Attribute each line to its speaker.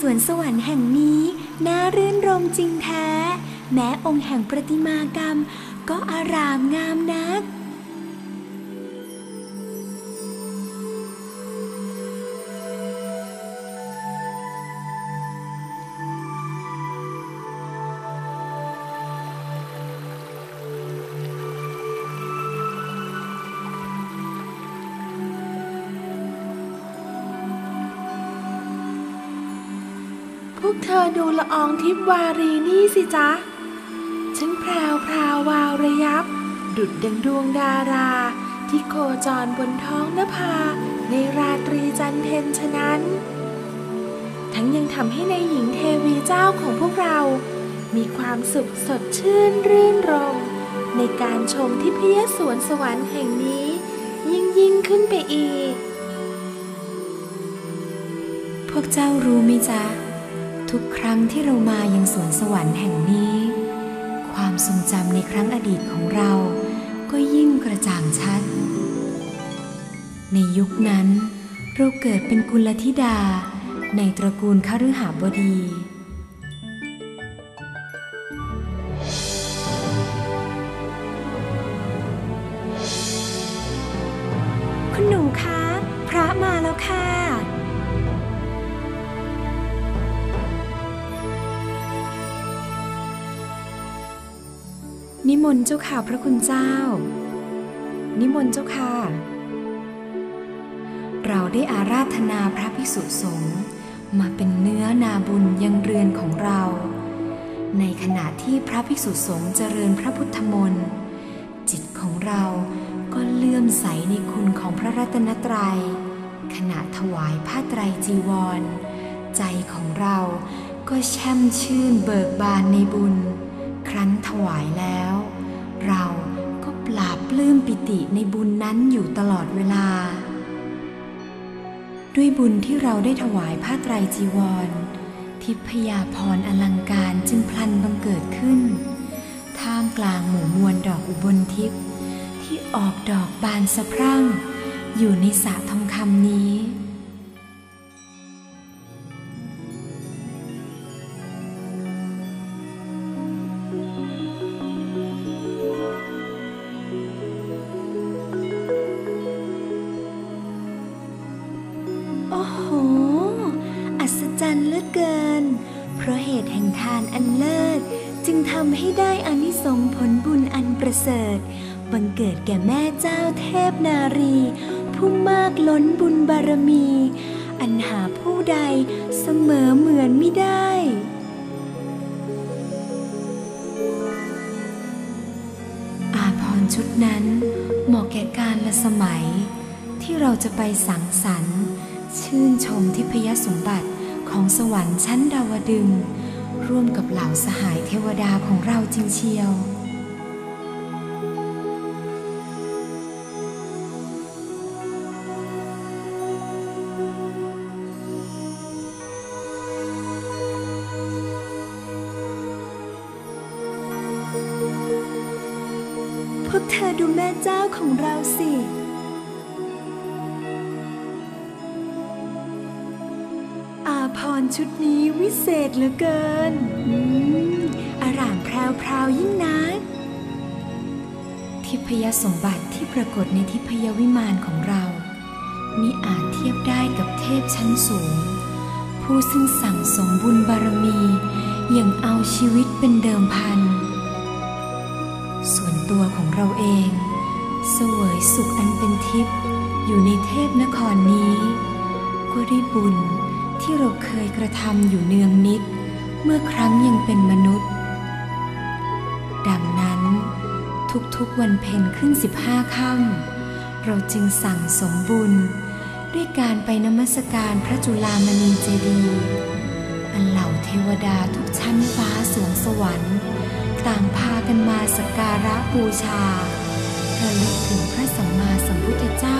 Speaker 1: สวนสวรรค์แห่งนี้น่ารื่นรมจริงแท้ แม้องค์แห่งประติมากรรม ก็อารามงามนัก
Speaker 2: วกเธอดูละอองทิพวารีนี่สิจ๊ะ ฉันแพรวพราววาวระยับ ดุดดังดวงดารา ที่โคจรบนท้องนภา ในราตรีจันเพ็ญฉะนั้น ทั้งยังทำให้ในหญิงเทวีเจ้าของพวกเรา มีความสุขสดชื่นรื่นรม ในการชมทิพยสวนสวรรค์แห่งนี้ ยิ่งยิ่งขึ้นไปอีก
Speaker 1: พวกเจ้ารู้ไหมจ๊ะ ทุกครั้งที่เรามายังสวนสวรรค์แห่งนี้ ความทรงจำในครั้งอดีตของเรา ก็ยิ่งกระจ่างชัด ในยุคนั้น เราเกิดเป็นกุลธิดา ในตระกูลคฤหบดี นต์เจ้าค่ะพระคุณเจ้า นิมนต์เจ้าค่ะ เราได้อาราธนาพระภิกษุสงฆ์มาเป็นเนื้อนาบุญยังเรือนของเรา ในขณะที่พระภิกษุสงฆ์เจริญพระพุทธมนต์จิตของเราก็เลื่อมใสในคุณของพระรัตนตรัย ขณะถวายผ้าไตรจีวร ใจของเราก็แช่มชื่นเบิกบานในบุญ ครั้นถวายแล้ว เราก็ปราบปลื้มปิติในบุญนั้นอยู่ตลอดเวลา ด้วยบุญที่เราได้ถวายผ้าไตรจีวร ทิพยาพรอลังการจึงพลันบังเกิดขึ้น ท่ามกลางหมู่มวลดอกอุบลทิพย์ที่ออกดอกบานสะพรั่ง อยู่ในสระทองคำนี้ จรรย์เหลือเกิน เพราะเหตุแห่งทานอันเลิศจึงทำให้ได้อานิสงส์ผลบุญอันประเสริฐ บังเกิดแก่แม่เจ้าเทพนารี ผู้มากล้นบุญบารมี อันหาผู้ใดเสมอเหมือนไม่ได้อาพรชุดนั้นเหมาะแก่การละสมัย ที่เราจะไปสังสรรค์ ชื่นชมทิพยสมบัติ ของสวรรค์ชั้นดาวดึง ร่วมกับเหล่าสหายเทวดาของเราจริงเชียว พวกเธอดูแม่เจ้าของเราสิ ชุดนี้วิเศษเหลือเกิน อืมอารามแพรวพรวยิ่งนัก ทิพยสมบัติที่ปรากฏในทิพยวิมานของเรามิอาจเทียบได้กับเทพชั้นสูง ผู้ซึ่งสั่งสมบุญบารมีอย่างเอาชีวิตเป็นเดิมพัน ส่วนตัวของเราเอง เสวยสุขอันเป็นทิพย์อยู่ในเทพนครนี้ ก็ได้บุญ ที่เราเคยกระทำอยู่เนืองนิด เมื่อครั้งยังเป็นมนุษย์ ดังนั้นทุกๆวันเพ็ญขึ้นสิบห้าค่ำเราจึงสั่งสมบุญ ด้วยการไปนมัสการพระจุลามณีเจดีย์อันเหล่าเทวดาทุกชั้นฟ้าสวงสวรรค์ ต่างพากันมาสักการะบูชาระลึกถึงพระสัมมาสัมพุทธเจ้า